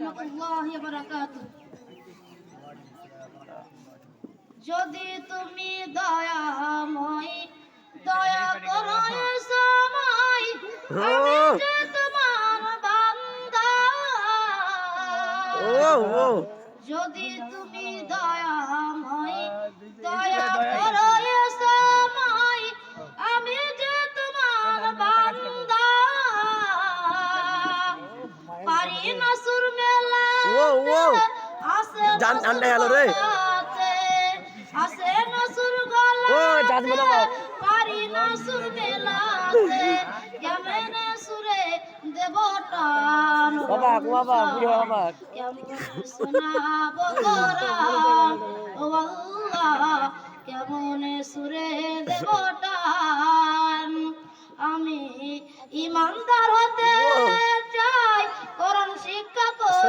রহমতুল্লাহি ওয়া বারাকাতুহু। যদি তুমি দয়াময় দয়া করো সময় আমি যে তোমার বান্দা। ও ও যদি তুমি দয়াময় ও ও জান ঠান্ডা গেল রে। গলাতে, আসে না সুর গলাতে, ও, জান মেলা পারি না সুর মেলাতে, কেমনে সুরে দেব টান অবাক, অবাক, বুড়ি অবাক। কেমন শোনাবো কোরআন, ও আল্লাহ, কেমন সুরে দেব টান আমি ইমানদার হতে চাই কোরআন শিক্ষা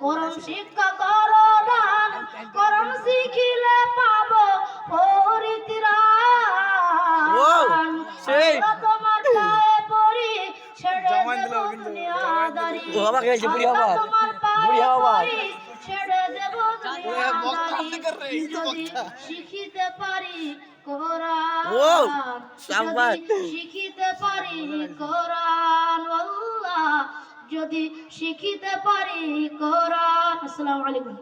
কোরআন শিক্ষা কর দান কোরআন শিখিলে পাবো পরিত্রাণ। সেই। তোমার পড়ি ছেড়ে দেব দুনিয়াদারি ও অবাক হয়েছে, বুড়ি আমরা অবাক। তোমার পায়ে পড়ি, ছেড়ে দেব দুনিয়াদারি যদি শিখিতে পারি কোরআন ও, শিখিতে পারি কোরআন আল্লাহ যদি শিখিতে পারি কোরআন। আসসালামু আলাইকুম।